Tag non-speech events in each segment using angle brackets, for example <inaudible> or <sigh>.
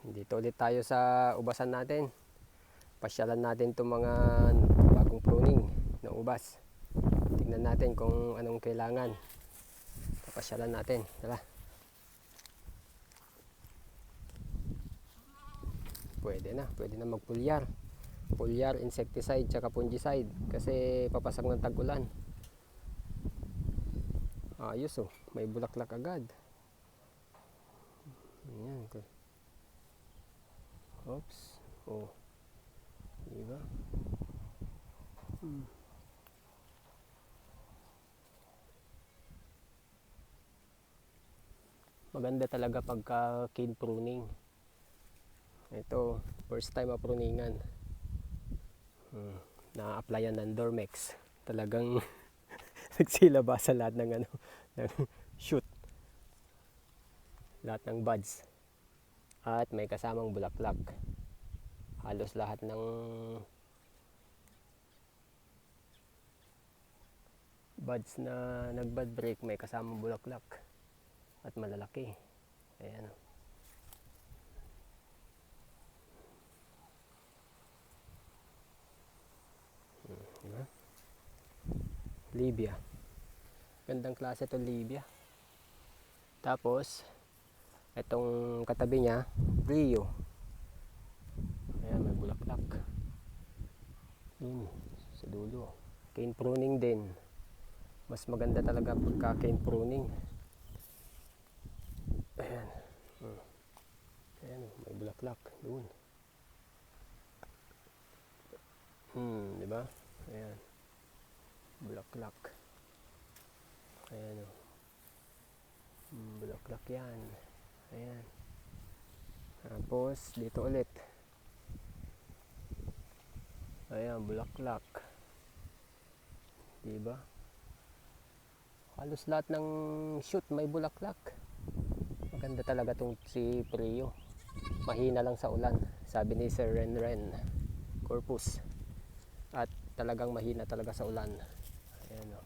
Dito ulit tayo sa ubasan natin. Pasyalan natin itong mga bagong pruning ng ubas. Tingnan natin kung anong kailangan. Pasyalan natin. Tara. Pwede na. Pwede na magpulyar. Pulyar, insecticide, tsaka fungicide. Kasi papasak ng tag-ulan. Ayos oh. May bulaklak agad. Ayan. okay. Oops. Oh. Diba? Hmm. Maganda talaga pagka cane pruning. Ito, first time mapruningan. Hmm. Na-applyan ng Dormex. Talagang <laughs> nagsilaba sa lahat ng ano, <laughs> ng shoot. Lahat ng buds. At may kasamang bulaklak. Halos lahat ng buds na nagbud break may kasamang bulaklak. At malalaki. Ayan. Hmm, diba? Libya. Gandang klase to Libya. Tapos, itong katabi niya, Rio. Ayan, may bulaklak. Yun, sa dulo. Cane pruning din. Mas maganda talaga pagka cane pruning. Ayan. Hmm. Ayan, may bulaklak. Doon. Hmm, di ba? Ayan. Bulaklak. Ayan o. Hmm, bulaklak yan. Ayan. Tapos, dito ulit. Ayan, bulaklak. Diba? Halos lahat ng shoot may bulaklak. Maganda talaga tong si Prio. Mahina lang sa ulan. Sabi ni Sir Ren Ren. Corpus. At talagang mahina talaga sa ulan. Ayan o.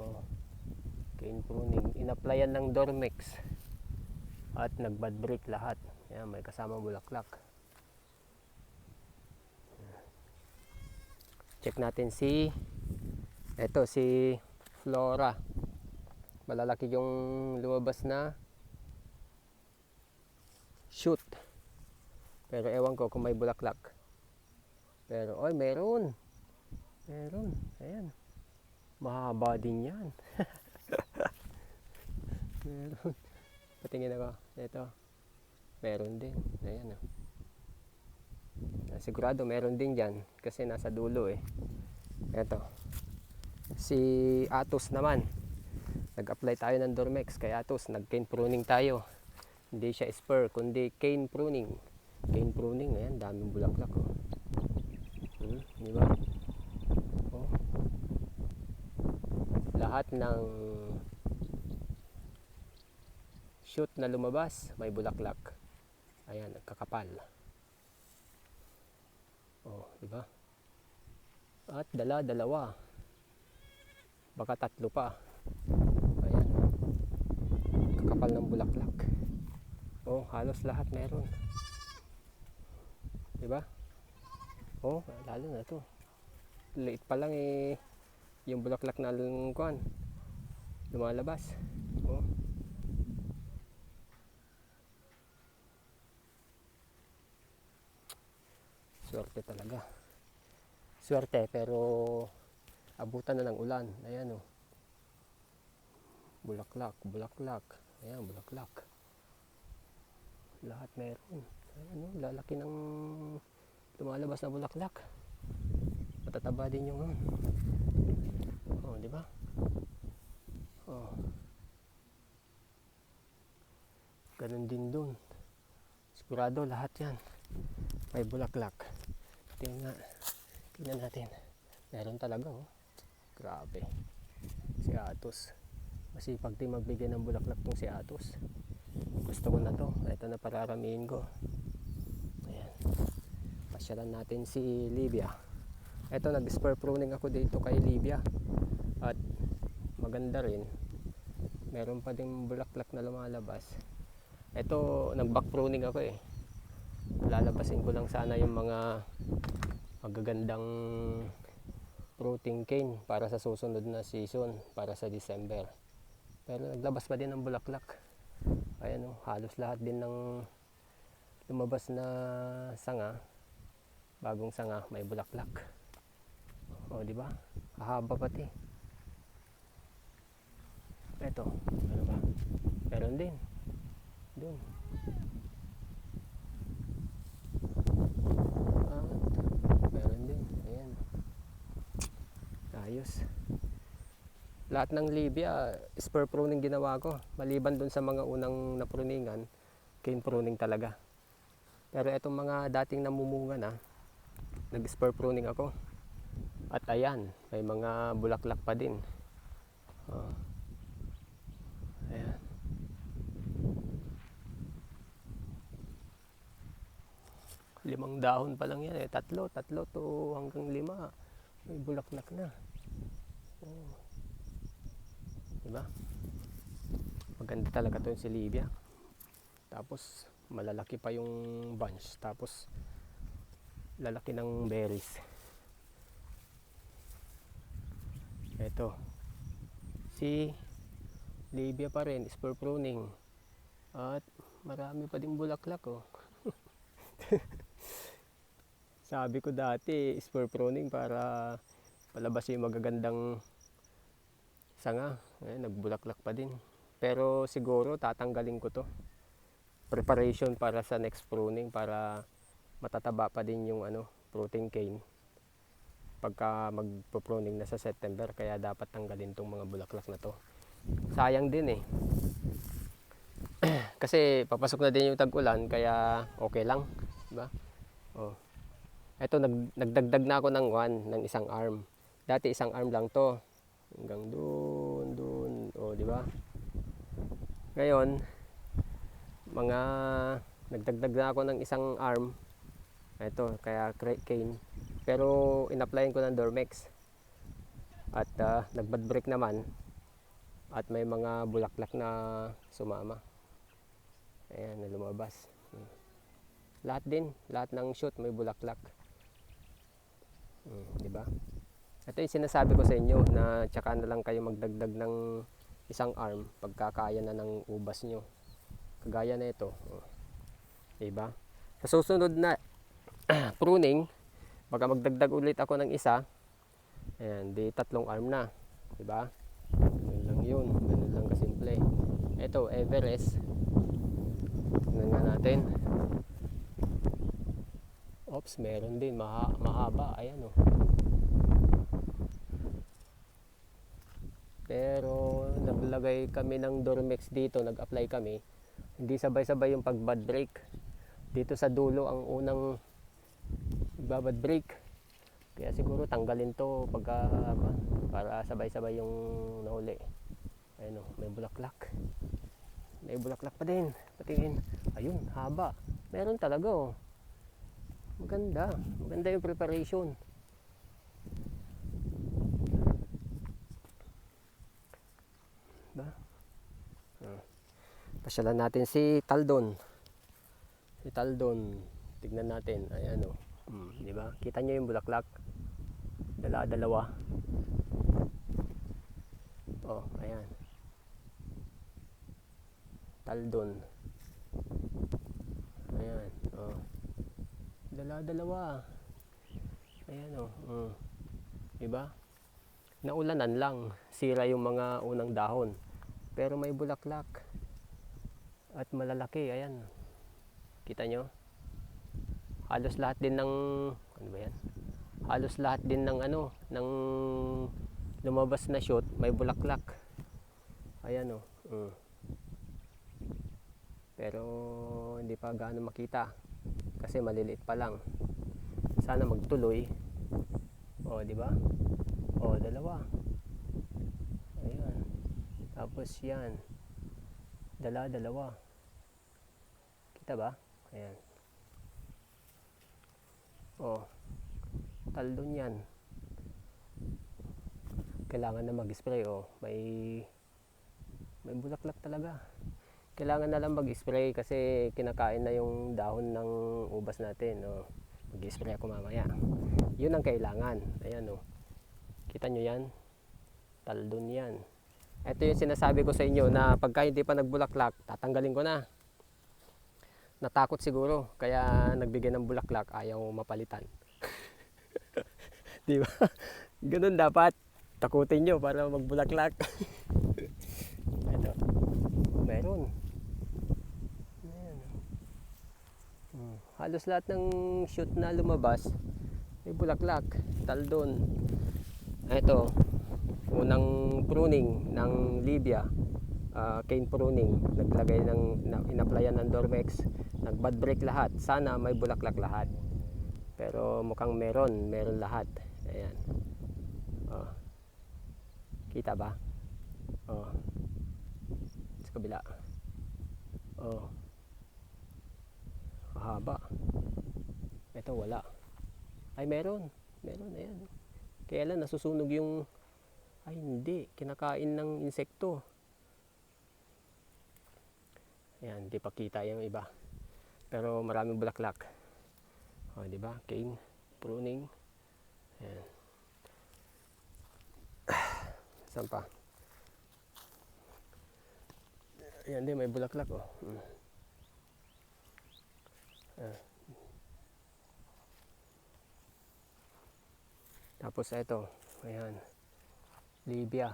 Oh. Cane pruning. Inapplyan ng Dormex. At nagbad break lahat. Ayan, may kasama bulaklak. Check natin si eto si Flora. Malalaki yung lumabas na shoot. Pero ewan ko kung may bulaklak. Pero oy, meron. Meron. Ayan. Mahaba din 'yan. <laughs> meron. Patingin ako. Ito. Meron din. Ayan. Oh. Ah, Sigurado meron din dyan kasi nasa dulo eh. Eto. Si Atos naman. Nag-apply tayo ng Dormex kay Atos. Nag-cane pruning tayo. Hindi siya spur kundi cane pruning. Cane pruning. Ayan, daming bulaklak. Oh. Hmm, di ba? Oh. Lahat ng shoot na lumabas may bulaklak. Ayan, nagkakapal. Oh, di ba? At dala dalawa. Baka tatlo pa. Ayan. Kakapal ng bulaklak. Oh, halos lahat meron. Di ba? Oh, lalo na to. Liit pa lang eh yung bulaklak na kuan lumalabas. Oh. Swerte talaga. Swerte pero abutan na ng ulan. Ayan oh. Bulaklak, bulaklak. Ayan, bulaklak. Lahat meron. Ayan oh, lalaki ng lumalabas na bulaklak. Matataba din yung ano. Oh, di ba? Oh. Ganun din dun. Sigurado lahat yan. May bulaklak. Tingnan nga. Tingnan natin. Meron talaga oh. Grabe. Si Atos. Masipag din magbigay ng bulaklak tong si Atos. Gusto ko na to. Ito na pararamihin ko. Ayan. Pasyalan natin si Libya. Ito nag-spur pruning ako dito kay Libya. At maganda rin. Meron pa ding bulaklak na lumalabas. Ito, nag-back pruning ako eh. Lalabasin ko lang sana yung mga magagandang fruiting cane para sa susunod na season, para sa December. Pero naglabas pa din ng bulaklak. Ayan oh, halos lahat din ng lumabas na sanga, bagong sanga, may bulaklak. O, di ba? Hahaba pati. Ito, ano ba? Meron din. Doon. At meron din. Ayan. Ayos. Lahat ng Libya, spur pruning ginawa ko. Maliban dun sa mga unang napruningan, cane pruning talaga. Pero itong mga dating namumunga na, nag-spur pruning ako. At ayan, may mga bulaklak pa din. Oh. Ayan. Limang dahon pa lang yan eh. Tatlo, tatlo to hanggang lima. May bulaklak na. Diba? Maganda talaga to si Libya. Tapos malalaki pa yung bunch. Tapos lalaki ng berries. Ito. Si Libya pa rin, spur pruning. At marami pa din bulaklak oh. <laughs> Sabi ko dati, spur pruning para palabas yung magagandang sanga. Eh, nagbulaklak pa din. Pero siguro tatanggalin ko to. Preparation para sa next pruning para matataba pa din yung ano, fruiting cane pagka magpo-pruning na sa September kaya dapat tanggalin tong mga bulaklak na to. Sayang din eh. <clears throat> Kasi papasok na din yung tag-ulan kaya okay lang, di ba? Oh. Ito nag, nagdagdag na ako ng one, ng isang arm. Dati isang arm lang to. Hanggang doon, doon, oh, di ba? Ngayon, mga nagdagdag na ako ng isang arm. Ito, kaya cane. Pero in-applyan ko ng Dormex. At uh, nag-bad break naman. At may mga bulaklak na sumama. Ayan, na lumabas. Hmm. Lahat din, lahat ng shoot may bulaklak. Hmm, di ba? Ito yung sinasabi ko sa inyo na tsaka na lang kayo magdagdag ng isang arm pagkakaya na ng ubas nyo. Kagaya na ito. Oh. Di ba? Sa susunod na <clears throat> pruning, baka magdagdag ulit ako ng isa. Ayan, di tatlong arm na. Di ba? Ganun lang yun. Ganun lang kasimple. Ito, Everest. Tingnan nga natin. Oops, meron din. Maha mahaba. Ayan o. Oh. Pero naglagay kami ng Dormex dito, nag-apply kami. Hindi sabay-sabay yung pag-bad break. Dito sa dulo ang unang babad break. Kaya siguro tanggalin to pagka para sabay-sabay yung nahuli. Ayun may bulaklak. May bulaklak pa din. Patingin. Ayun, haba. Meron talaga oh. Maganda. Maganda yung preparation. Ba? Ah. Pasyalan natin si Taldon. Si Taldon. Tignan natin. Ayan oh. Hmm, di ba? Kita niyo yung bulaklak. Dala-dalawa. Oh, ayan. Taldon. Ayan, oh. Dala-dalawa. Ayan oh. Mm. Di ba? Naulanan lang. Sira yung mga unang dahon. Pero may bulaklak. At malalaki, ayan. Kita nyo? halos lahat din ng ano ba yan halos lahat din ng ano ng lumabas na shoot may bulaklak ayan oh. mm. pero hindi pa gaano makita kasi maliliit pa lang sana magtuloy oh, di ba oh, dalawa ayan tapos yan dala dalawa kita ba ayan Oh, taldon yan. Kailangan na mag-spray. Oh, may, may bulaklak talaga. kailangan na lang mag-spray kasi kinakain na yung dahon ng ubas natin. Oh. Mag-spray ako mamaya. Yun ang kailangan. Ayan oh. Kita nyo yan? Taldon yan. Ito yung sinasabi ko sa inyo na pagka hindi pa nagbulaklak, tatanggalin ko na. Natakot siguro, kaya nagbigay ng bulaklak, ayaw mapalitan. <laughs> Di ba? Ganun dapat. Takutin nyo para magbulaklak. <laughs> Ito. Meron. Ayan. Hmm. Halos lahat ng shoot na lumabas, may bulaklak. Taldon. Ito. Unang pruning ng Libya. ah, cane pruning. Naglagay ng, na, inaplayan ng Dormex. Nag-bud break lahat. Sana may bulaklak lahat. Pero mukhang meron. Meron lahat. Ayan. Oh. Kita ba? Oh. Sa kabila. Oh. Mahaba. Ito wala. Ay meron. Meron. Ayan. Kaya lang nasusunog yung... Ay hindi. Kinakain ng insekto. Ayan. Di pa kita yung iba. Pero maraming bulaklak. O, di ba? Cane. Pruning. Ayan. <sighs> Saan pa? Ayan din, may bulaklak oh. Mm. Ah. Tapos ito, ayan. Libya.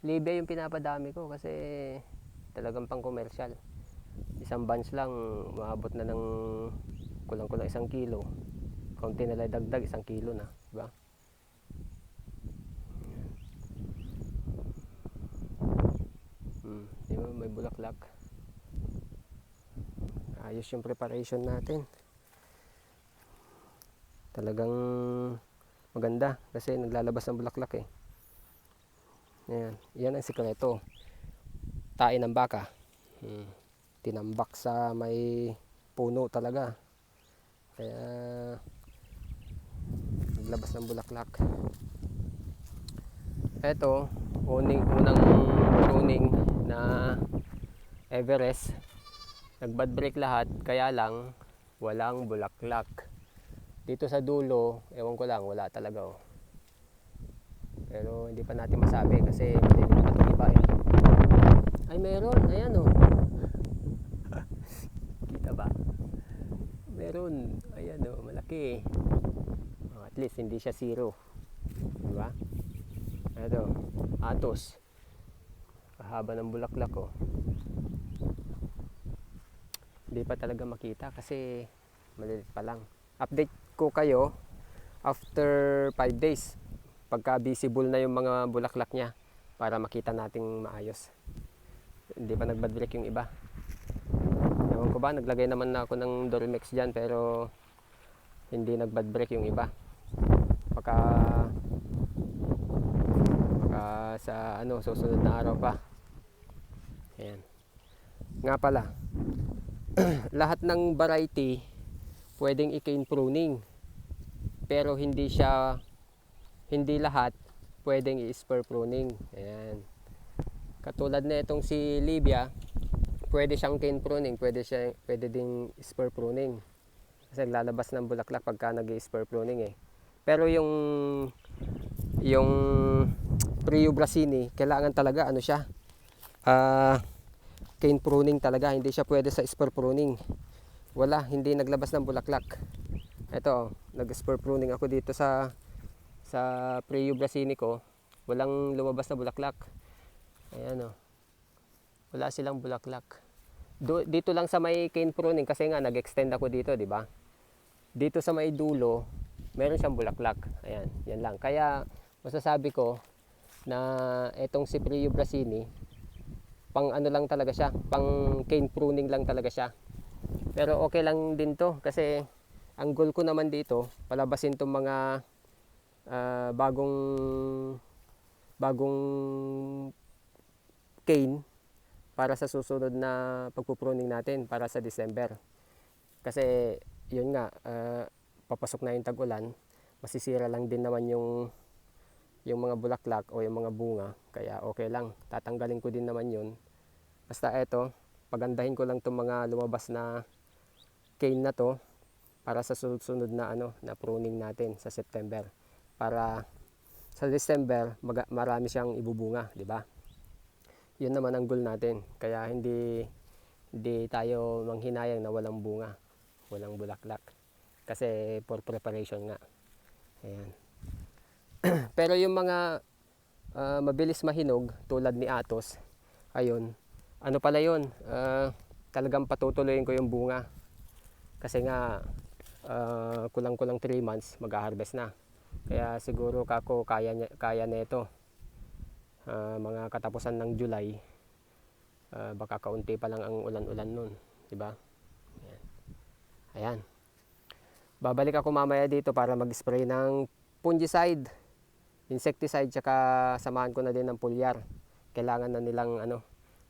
Libya yung pinapadami ko kasi talagang pang commercial. Isang bunch lang, maabot na ng kulang-kulang isang kilo. Kaunti na lang dagdag, isang kilo na. Diba? Hmm, di ba may bulaklak. Ayos yung preparation natin. Talagang maganda kasi naglalabas ng bulaklak eh. Ayan, yan ang sikreto. Tain ng baka. Hmm. Tinambak sa may puno talaga. Kaya naglabas ng bulaklak. Ito, uning, unang pruning na Everest. Nag-bud break lahat, kaya lang walang bulaklak. Dito sa dulo, ewan ko lang, wala talaga oh. Pero hindi pa natin masabi kasi malilit pa itong iba eh. Ay meron, ayan oh. <laughs> Kita ba? Meron, ayan oh, malaki. Oh, at least hindi siya zero. Di ba? Ito, atos. Kahaba ng bulaklak oh. Hindi pa talaga makita kasi malilit pa lang. Update ko kayo after 5 days. Pagka visible na yung mga bulaklak niya para makita nating maayos. Hindi pa nagbad break yung iba. Ewan ko ba, naglagay naman na ako ng Dormex dyan pero hindi nagbad break yung iba. Baka baka sa ano susunod na araw pa. Ayan. Nga pala, <clears throat> lahat ng variety pwedeng i-cane pruning. Pero hindi siya hindi lahat pwedeng i-spur pruning. Ayan. Katulad na itong si Libya, pwede siyang cane pruning, pwede siya pwede ding spur pruning. Kasi lalabas ng bulaklak pagka nag-spur pruning eh. Pero yung yung Prio Brasini, kailangan talaga ano siya? Ah, cane pruning talaga, hindi siya pwede sa spur pruning. Wala, hindi naglabas ng bulaklak. Ito, nag-spur pruning ako dito sa sa Prio Brasini ko. Walang lumabas na bulaklak. Ayan oh. Wala silang bulaklak. Do, dito lang sa may cane pruning kasi nga nag-extend ako dito, di ba? Dito sa may dulo, meron siyang bulaklak. Ayan, yan lang. Kaya masasabi ko na etong si Prio Brasini, pang ano lang talaga siya, pang cane pruning lang talaga siya. Pero okay lang din to kasi ang goal ko naman dito, palabasin tong mga ah, bagong bagong cane para sa susunod na pagpupruning natin para sa December. Kasi yun nga, ah, papasok na yung tag-ulan, masisira lang din naman yung yung mga bulaklak o yung mga bunga. Kaya okay lang, tatanggalin ko din naman yun. Basta eto, pagandahin ko lang itong mga lumabas na cane na to para sa sunod-sunod na ano na pruning natin sa September para sa December maga- marami siyang ibubunga, di ba? Yun naman ang goal natin. Kaya hindi hindi tayo manghinayang na walang bunga, walang bulaklak. Kasi for preparation nga. Ayan. <clears throat> Pero yung mga ah, mabilis mahinog tulad ni Atos, ayun, ano pala yun, ah, talagang patutuloyin ko yung bunga. Kasi nga, ah, kulang-kulang 3 months, mag-harvest na. Kaya siguro kako kaya, kaya nito. Ah, mga katapusan ng July, ah, baka kaunti pa lang ang ulan-ulan nun. di ba? Ayan. Ayan. Babalik ako mamaya dito para mag-spray ng fungicide, insecticide, tsaka samahan ko na din ng pulyar. Kailangan na nilang ano,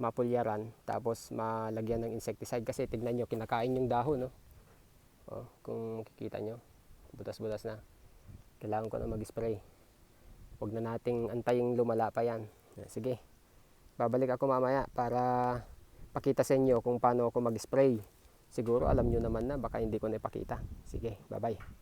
mapulyaran, tapos malagyan ng insecticide. Kasi tignan nyo, kinakain yung dahon, no? Oh, kung makikita nyo, butas-butas na. Kailangan ko na mag-spray. Huwag na nating antayin lumala pa yan. Sige, babalik ako mamaya para pakita sa inyo kung paano ako mag-spray. Siguro alam nyo naman na, baka hindi ko na ipakita. Sige, bye-bye.